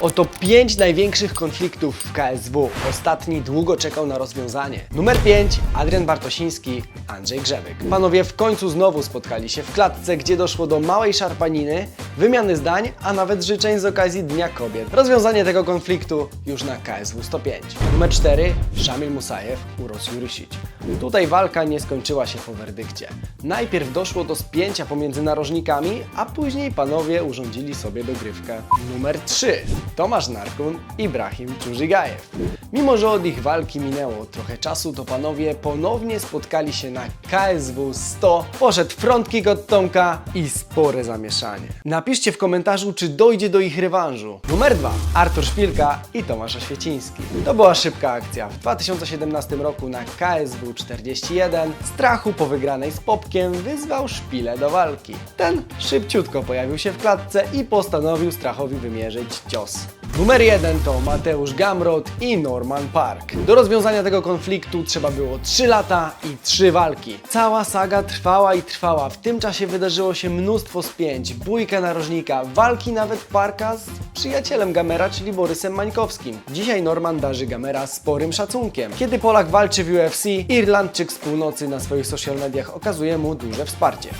Oto pięć największych konfliktów w KSW. Ostatni długo czekał na rozwiązanie. Numer 5. Adrian Bartosiński, Andrzej Grzebyk. Panowie w końcu znowu spotkali się w klatce, gdzie doszło do małej szarpaniny, wymiany zdań, a nawet życzeń z okazji Dnia Kobiet. Rozwiązanie tego konfliktu już na KSW 105. Numer 4. Szamil Musajew, Uros Jurysic. Tutaj walka nie skończyła się po werdykcie. Najpierw doszło do spięcia pomiędzy narożnikami, a później panowie urządzili sobie dogrywkę. Numer 3. Tomasz Narkun, Ibrahim Czużygajew. Mimo, że od ich walki minęło trochę czasu, to panowie ponownie spotkali się na KSW 100. Poszedł front kick od Tomka i spore zamieszanie. Napiszcie w komentarzu, czy dojdzie do ich rewanżu. Numer 2. Artur Szpilka i Tomasz Oświeciński. To była szybka akcja. W 2017 roku na KSW 41 strachu po wygranej z Popkiem wyzwał Szpilę do walki. Ten szybciutko pojawił się w klatce i postanowił Strachowi wymierzyć cios. Numer 1 to Mateusz Gamrot i Norman Park. Do rozwiązania tego konfliktu trzeba było 3 lata i 3 walki. Cała saga trwała i trwała. W tym czasie wydarzyło się mnóstwo spięć, bójka narożnika, walki nawet Parka z przyjacielem Gamera, czyli Borysem Mańkowskim. Dzisiaj Norman darzy Gamera sporym szacunkiem. Kiedy Polak walczy w UFC, Irlandczyk z północy na swoich social mediach okazuje mu duże wsparcie.